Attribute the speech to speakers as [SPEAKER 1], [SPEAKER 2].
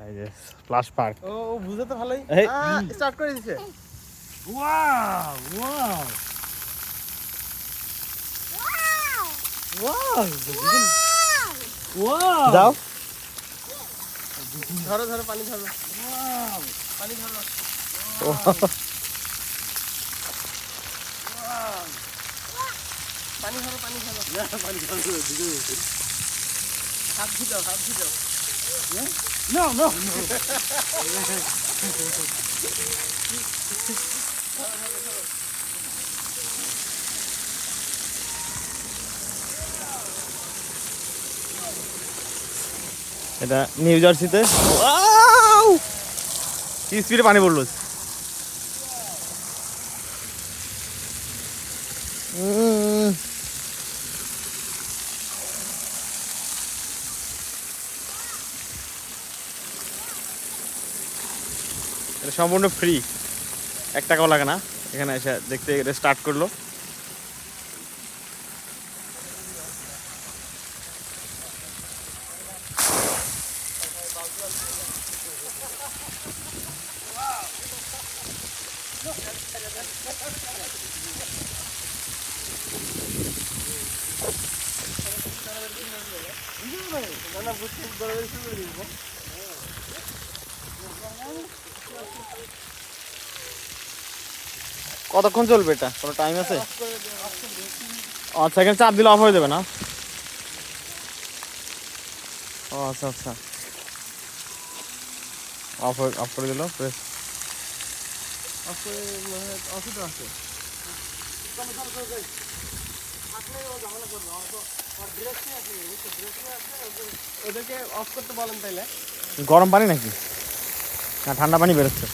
[SPEAKER 1] এই যে splash park
[SPEAKER 2] ও ও বুঝে তো ভালোই। স্টার্ট করে দিছে।
[SPEAKER 1] ওয়াও ওয়াও ওয়াও ওয়াও
[SPEAKER 2] যাও ধরো ধরো পানি ধরো। পানি ধরো। পানি ধরো পানি ধরো।
[SPEAKER 1] পানি খাওয়া
[SPEAKER 2] হাত হাত
[SPEAKER 1] no, no. এটা নিউ জার্সিতে কি স্পিডে পানি পড়ল উম। এটা সম্পূর্ণ ফ্রি এক টাকাও লাগে না। এখানে এসে দেখতে এটা স্টার্ট করল। কতক্ষণ চলবে এটা? কোনো টাইম আছে? আচ্ছা এখানে চাপ দিলে অফ হয়ে যাবে না? ও আচ্ছা আচ্ছা। অফ অফ করে দিল প্রেস গরম পানি নাকি? না ঠান্ডা পানি বেরোচ্ছে।